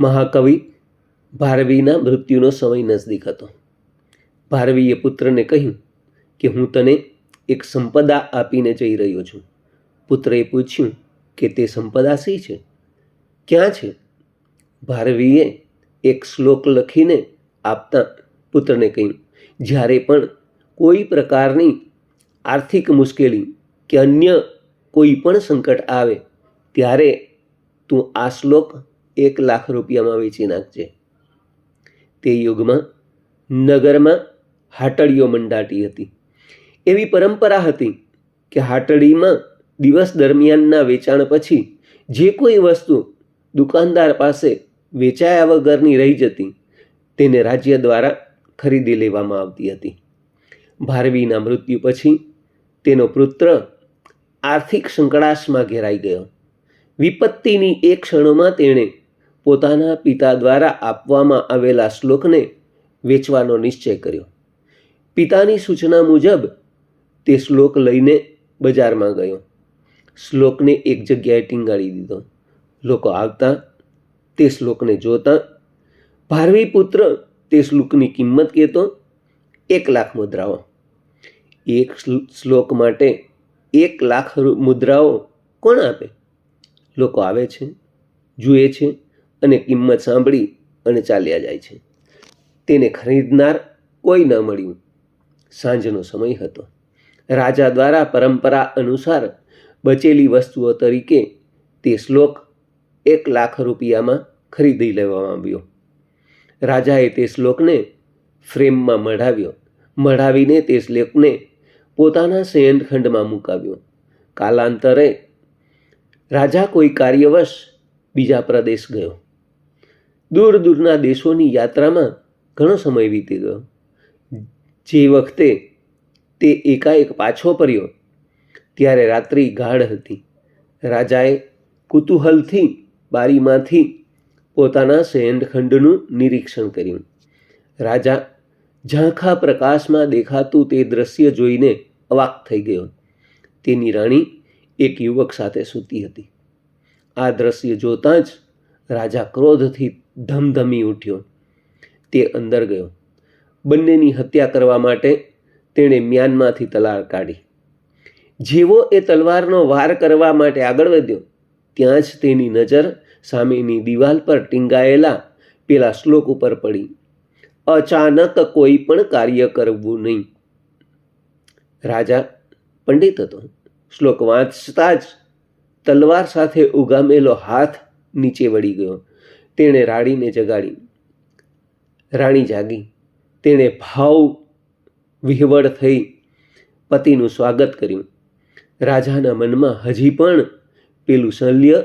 મહાકવિ ભારવીના મૃત્યુનો સમય નજદીક હતો. ભારવીએ પુત્રને કહ્યું કે હું તને એક સંપદા આપીને જઈ રહ્યો છું. પુત્રએ પૂછ્યું કે તે સંપદા શી છે? ક્યાં છે? ભારવીએ એક શ્લોક લખીને આપતા પુત્રને કહ્યું, જ્યારે પણ કોઈ પ્રકારની આર્થિક મુશ્કેલી કે અન્ય કોઈ પણ સંકટ આવે, ત્યારે તું આ શ્લોક એક લાખ રૂપિયામાં વેચી નાખજે. તે યુગમાં નગરમાં હાટડીઓ મંડાતી હતી. એવી પરંપરા હતી કે હાટડીમાં દિવસ દરમિયાનના વેચાણ પછી જે કોઈ વસ્તુ દુકાનદાર પાસે વેચાયા વગરની રહી જતી, તેને રાજ્ય દ્વારા ખરીદી લેવામાં આવતી હતી. ભારવીના મૃત્યુ પછી તેનો પુત્ર આર્થિક સંકળાશમાં ઘેરાઈ ગયો. વિપત્તિની એક ક્ષણોમાં તેણે પોતાના પિતા દ્વારા આપવામાં આવેલા શ્લોકને વેચવાનો નિશ્ચય કર્યો. પિતાની સૂચના મુજબ તે શ્લોક લઈને બજારમાં ગયો. શ્લોકને એક જગ્યાએ ટીંગાડી દીધો. લોકો આવતા તે શ્લોકને જોતા ભારવી પુત્ર તે શ્લોકની કિંમત કહેતો, એક લાખ મુદ્રાઓ. એક શ્લોક માટે એક લાખ મુદ્રાઓ કોણ આપે? લોકો આવે છે, જુએ છે અને કિંમત સાંભળી અને ચાલ્યા જાય છે. તેને ખરીદનાર કોઈ ન મળ્યું. સાંજનો સમય હતો. રાજા દ્વારા પરંપરા અનુસાર બચેલી વસ્તુઓ તરીકે તે શ્લોક એક લાખ રૂપિયામાં ખરીદી લેવામાં આવ્યો. રાજાએ તે શ્લોકને ફ્રેમમાં મઢાવ્યો. મઢાવીને તે શ્લોકને પોતાના શયનખંડમાં મુકાવ્યો. કાલાંતરે રાજા કોઈ કાર્યવશ બીજા પ્રદેશ ગયો. દૂર દૂરના દેશોની યાત્રામાં ઘણો સમય વીતી ગયો. જે વખતે તે એકાએક પાછો ફર્યો, ત્યારે રાત્રિ ગાઢ હતી. રાજાએ કુતૂહલથી બારીમાંથી પોતાના શયનખંડનું નિરીક્ષણ કર્યું. રાજા ઝાંખા પ્રકાશમાં દેખાતું તે દ્રશ્ય જોઈને અવાક થઈ ગયો. તેની રાણી એક યુવક સાથે સૂતી હતી. આ દ્રશ્ય જોતાં જ રાજા ક્રોધથી ધમધમી ઉઠ્યો. તે અંદર ગયો. બંનેની હત્યા કરવા માટે તેણે મ્યાનમાંથી તલવાર કાઢી. જેવો એ તલવારનો વાર કરવા માટે આગળ વધ્યો, ત્યાં જ તેની નજર સામેની દિવાલ પર ટીંગાયેલા પેલા શ્લોક ઉપર પડી. અચાનક કોઈ પણ કાર્ય કરવું નહીં. રાજા, પંડિત હતો. શ્લોક વાંચતા જ તલવાર સાથે ઉગામેલો હાથ નીચે વળી ગયો. તેણે રાણીને જગાડી. રાણી જાગી. તેણે ભાવ વિહવળ થઈ પતિનું સ્વાગત કર્યું. રાજાના મનમાં હજી પણ પેલું શલ્ય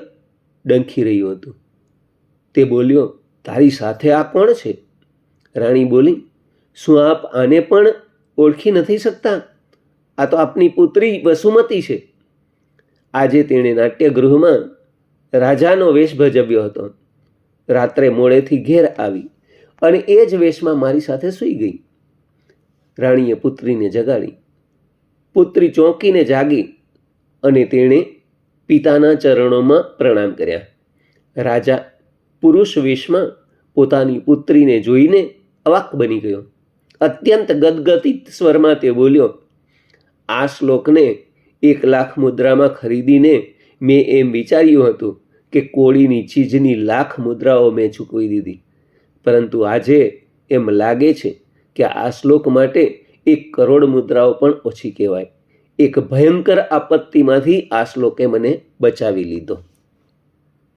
ડંખી રહ્યું હતું. તે બોલ્યો, તારી સાથે આ કોણ છે? રાણી બોલી, શું આપ આને પણ ઓળખી નથી શકતા? આ તો આપની પુત્રી વસુમતી છે. આજે તેણે નાટ્યગૃહમાં રાજાનો વેશ ભજવ્યો હતો. રાત્રે મોડેથી ઘેર આવી અને એ જ વેશમાં મારી સાથે સૂઈ ગઈ. રાણીએ પુત્રીને જગાડી. પુત્રી ચોંકીને જાગી અને તેણે પિતાના ચરણોમાં પ્રણામ કર્યા. રાજા પુરુષ વેશમાં પોતાની પુત્રીને જોઈને અવાક બની ગયો. અત્યંત ગદગદિત સ્વરમાં તે બોલ્યો, આ શ્લોકને એક લાખ મુદ્રામાં ખરીદીને મેં એમ વિચાર્યું હતું કે કોળીની ચીજની લાખ મુદ્રાઓ મેં ચૂકવી દીધી. પરંતુ આજે એમ લાગે છે કે આ શ્લોક માટે એક કરોડ મુદ્રાઓ પણ ઓછી કહેવાય. એક ભયંકર આપત્તિમાંથી આ શ્લોકે મને બચાવી લીધો.